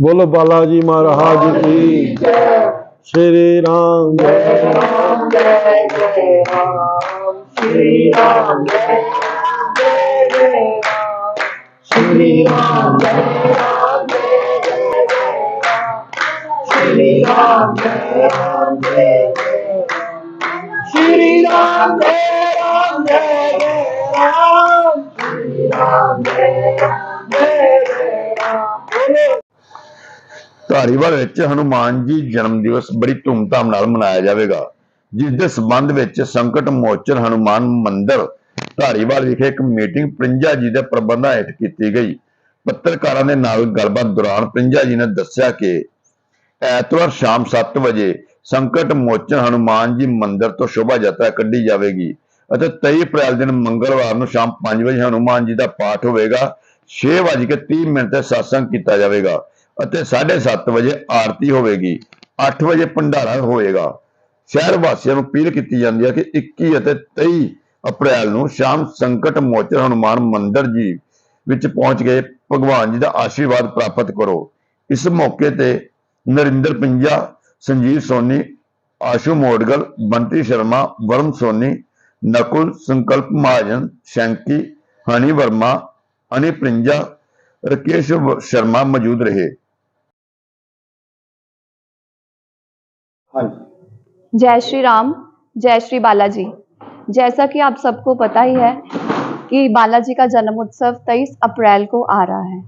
ਬੋਲ ਬਾਲਾ ਜੀ ਮਹਾਰਾਜ ਕੀ ਜੈ। ਸ੍ਰੀ ਰਾਮ ਜੈ। ਰਾਮ ਜੈ ਜੈ ਰਾਮ। ਸ੍ਰੀ ਰਾਮ ਜੈ ਜੈ ਜੈ ਰਾਮ। ਸ੍ਰੀ ਰਾਮ ਜੈ ਰਾਮ ਜੈ ਜੈ ਰਾਮ। ਸ੍ਰੀ ਰਾਮ ਜੈ ਰਾਮ। ਜੈ ਸ੍ਰੀ ਰਾਮ ਜੈ ਰਾਮ। ਧਾਰੀਵਾਲ ਵਿੱਚ ਹਨੂਮਾਨ ਜੀ ਜਨਮ ਦਿਵਸ ਬੜੀ ਧੂਮਧਾਮ ਨਾਲ ਮਨਾਇਆ ਜਾਵੇਗਾ, ਜਿਸ ਦੇ ਸਬੰਧ ਵਿੱਚ ਸੰਕਟ ਮੋਚਨ ਹਨੂਮਾਨ ਮੰਦਿਰ ਧਾਰੀਵਾਲ ਵਿਖੇ ਇੱਕ ਮੀਟਿੰਗ ਪ੍ਰਿੰਜਾ ਜੀ ਦੇ ਪ੍ਰਬੰਧਾਂ ਹੇਠ ਕੀਤੀ ਗਈ। ਪੱਤਰਕਾਰਾਂ ਦੇ ਨਾਲ ਗੱਲਬਾਤ ਦੌਰਾਨ ਪ੍ਰਿੰਜਾ ਜੀ ਨੇ ਦੱਸਿਆ ਕਿ ਐਤਵਾਰ ਸ਼ਾਮ 7 ਵਜੇ ਸੰਕਟ ਮੋਚਨ ਹਨੂਮਾਨ ਜੀ ਮੰਦਿਰ ਤੋਂ ਸ਼ੋਭਾ ਯਾਤਰਾ ਕੱਢੀ ਜਾਵੇਗੀ ਅਤੇ 23 ਅਪ੍ਰੈਲ ਦਿਨ ਮੰਗਲਵਾਰ ਨੂੰ ਸ਼ਾਮ 5 ਵਜੇ ਹਨੂਮਾਨ ਜੀ ਦਾ ਪਾਠ ਹੋਵੇਗਾ। 6:30 ਮਿੰਟ ਤੇ satsang ਕੀਤਾ ਜਾਵੇਗਾ। ਅਤੇ 7:30 ਵਜੇ ਆਰਤੀ ਹੋਵੇਗੀ। 8 ਵਜੇ ਭੰਡਾਰਾ ਹੋਏਗਾ ਸ਼ਹਿਰ ਵਾਸੀਆਂ ਨੂੰ ਅਪੀਲ ਕੀਤੀ ਜਾਂਦੀ ਹੈ ਕਿ 21 ਅਤੇ 23 ਅਪ੍ਰੈਲ ਨੂੰ ਸ਼ਾਮ ਸੰਕਟ ਮੋਚਨ ਹਨੂਮਾਨ ਮੰਦਿਰ ਜੀ ਵਿੱਚ ਪਹੁੰਚ ਕੇ ਭਗਵਾਨ ਜੀ ਦਾ ਆਸ਼ੀਰਵਾਦ ਪ੍ਰਾਪਤ ਕਰੋ। ਇਸ ਮੌਕੇ ਤੇ ਨਰਿੰਦਰ ਪਿੰਜਾ, ਸੰਜੀਵ ਸੋਨੀ, ਆਸ਼ੂ ਮੋਡਗਲ ਬੰਟੀ ਸ਼ਰਮਾ, ਵਰਮ ਸੋਨੀ, ਨਕੁਲ, ਸੰਕਲਪ ਮਹਾਜਨ, ਸ਼ੈਂਕੀ ਹਨੀ ਵਰਮਾ ਅਨੀ ਪ੍ਰਿੰਜਾ, ਰਕੇਸ਼ ਸ਼ਰਮਾ ਮੌਜੂਦ ਰਹੇ। जय श्री राम, जय श्री बालाजी। जैसा कि आप सबको पता ही है कि बालाजी का जन्म उत्सव 23 अप्रैल को आ रहा है।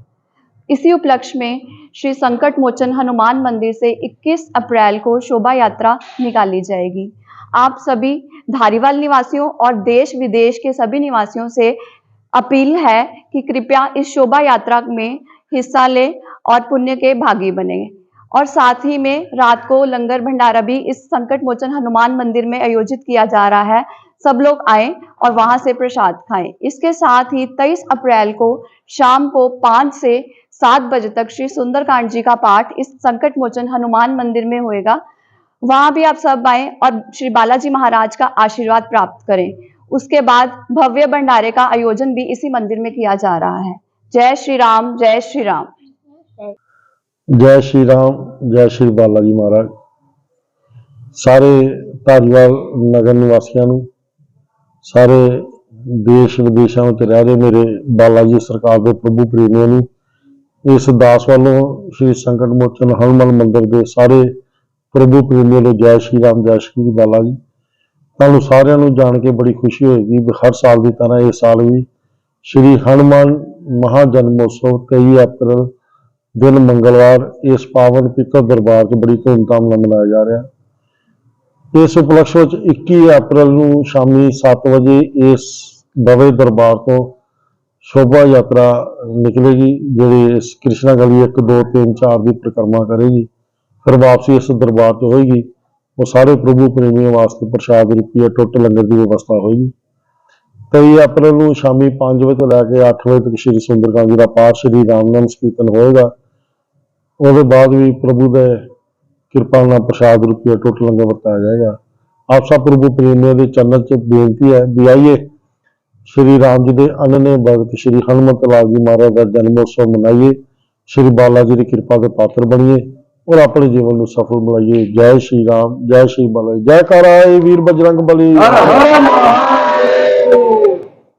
इसी उपलक्ष्य में श्री संकट मोचन हनुमान मंदिर से 21 अप्रैल को शोभा यात्रा निकाली जाएगी। आप सभी धारीवाल निवासियों और देश विदेश के सभी निवासियों से अपील है कि कृपया इस शोभा यात्रा में हिस्सा लें और पुण्य के भागी बने। और साथ ही में रात को लंगर भंडारा भी इस संकट मोचन हनुमान मंदिर में आयोजित किया जा रहा है। सब लोग आए और वहाँ से प्रसाद खाएँ। इसके साथ ही 23 अप्रैल को शाम को 5 से 7 बजे तक श्री सुंदरकांड जी का पाठ इस संकट मोचन हनुमान मंदिर में होएगा। वहाँ भी आप सब आए और श्री बालाजी महाराज का आशीर्वाद प्राप्त करें। उसके बाद भव्य भंडारे का आयोजन भी इसी मंदिर में किया जा रहा है। जय श्री राम, जय श्री राम। ਜੈ ਸ਼੍ਰੀ ਰਾਮ, ਜੈ ਸ਼੍ਰੀ ਬਾਲਾ ਜੀ ਮਹਾਰਾਜ। ਸਾਰੇ ਧਾਰੀਵਾਲ ਨਗਰ ਨਿਵਾਸੀਆਂ ਨੂੰ, ਸਾਰੇ ਦੇਸ਼ ਵਿਦੇਸ਼ਾਂ ਵਿੱਚ ਰਹਿ ਰਹੇ ਮੇਰੇ ਬਾਲਾ ਜੀ ਸਰਕਾਰ ਦੇ ਪ੍ਰਭੂ ਪ੍ਰੇਮੀਆਂ ਨੂੰ, ਇਸ ਦਾਸ ਵੱਲੋਂ ਸ਼੍ਰੀ ਸੰਕਟ ਮੋਚਨ ਹਨੂਮਾਨ ਮੰਦਰ ਦੇ ਸਾਰੇ ਪ੍ਰਭੂ ਪ੍ਰੇਮੀਆਂ ਨੂੰ ਜੈ ਸ਼੍ਰੀ ਰਾਮ, ਜੈ ਸ਼੍ਰੀ ਬਾਲਾ ਜੀ। ਤੁਹਾਨੂੰ ਸਾਰਿਆਂ ਨੂੰ ਜਾਣ ਕੇ ਬੜੀ ਖੁਸ਼ੀ ਹੋਏਗੀ ਕਿ ਹਰ ਸਾਲ ਦੀ ਤਰ੍ਹਾਂ ਇਸ ਸਾਲ ਵੀ ਸ਼੍ਰੀ ਹਨੂਮਾਨ ਮਹਾ ਜਨਮੋਤਸਵ 23 ਅਪ੍ਰੈਲ ਦਿਨ ਮੰਗਲਵਾਰ ਇਸ ਪਾਵਨ ਪਿਤਾ ਦਰਬਾਰ 'ਚ ਬੜੀ ਧੂਮਧਾਮ ਨਾਲ ਮਨਾਇਆ ਜਾ ਰਿਹਾ। ਇਸ ਉਪਲਕਸ਼ ਵਿੱਚ 21 ਅਪ੍ਰੈਲ ਨੂੰ ਸ਼ਾਮੀ 7 ਵਜੇ ਇਸ ਬਵੇ ਦਰਬਾਰ ਤੋਂ ਸ਼ੋਭਾ ਯਾਤਰਾ ਨਿਕਲੇਗੀ, ਜਿਹੜੀ ਇਸ ਕ੍ਰਿਸ਼ਨਾ ਗਲੀ 1 2 3 4 ਦੀ ਪਰਿਕਰਮਾ ਕਰੇਗੀ। ਫਿਰ ਵਾਪਸੀ ਇਸ ਦਰਬਾਰ ਤੋਂ ਹੋਏਗੀ। ਉਹ ਸਾਰੇ ਪ੍ਰਭੂ ਪ੍ਰੇਮੀਆਂ ਵਾਸਤੇ ਪ੍ਰਸ਼ਾਦ ਰੂਪੀ ਟੁੱਟ ਲੰਗਰ ਦੀ ਵਿਵਸਥਾ ਹੋਏਗੀ। 23 ਅਪ੍ਰੈਲ ਨੂੰ ਸ਼ਾਮੀ 5 ਵਜੇ ਤੋਂ ਲੈ ਕੇ 8 ਵਜੇ ਤੱਕ ਸ਼੍ਰੀ ਸੁੰਦਰਕਾਂਡ ਜੀ ਦਾ ਪਾਠ ਸ਼੍ਰੀ ਰਾਮ ਨਾਮ ਸੰਕੀਰਤਨ ਹੋਏਗਾ। ਉਹਦੇ ਬਾਅਦ ਵੀ ਪ੍ਰਭੂ ਦੇ ਕਿਰਪਾ ਨਾਲ ਪ੍ਰਸ਼ਾਦ ਰੂਪੀ ਟੁੱਟ ਲੰਗਰ ਵਰਤਾਇਆ ਜਾਏਗਾ। ਆਪ ਸਭ ਪ੍ਰਭੂ ਪ੍ਰੇਮੀਆਂ ਦੇ ਚੰਨਲ ਚ ਬੇਨਤੀ ਹੈ ਵੀ ਆਈਏ। ਸ਼੍ਰੀ ਰਾਮ ਜੀ ਦੇ ਅਨਨੇ ਭਗਤ ਸ਼੍ਰੀ ਹਨੂਮਤ ਲਾਲ ਜੀ ਮਹਾਰਾਜ ਦਾ ਜਨਮ ਉਤਸਵ ਮਨਾਈਏ। ਸ਼੍ਰੀ ਬਾਲਾ ਜੀ ਦੀ ਕਿਰਪਾ ਦੇ ਪਾਤਰ ਬਣੀਏ ਔਰ ਆਪਣੇ ਜੀਵਨ ਨੂੰ ਸਫਲ ਬਣਾਈਏ। ਜੈ ਸ਼੍ਰੀ ਰਾਮ, ਜੈ ਸ਼੍ਰੀ ਬਾਲਾ ਜੈ। ਕਰਾਏ ਵੀਰ ਬਜਰੰਗ ਬਲੀ।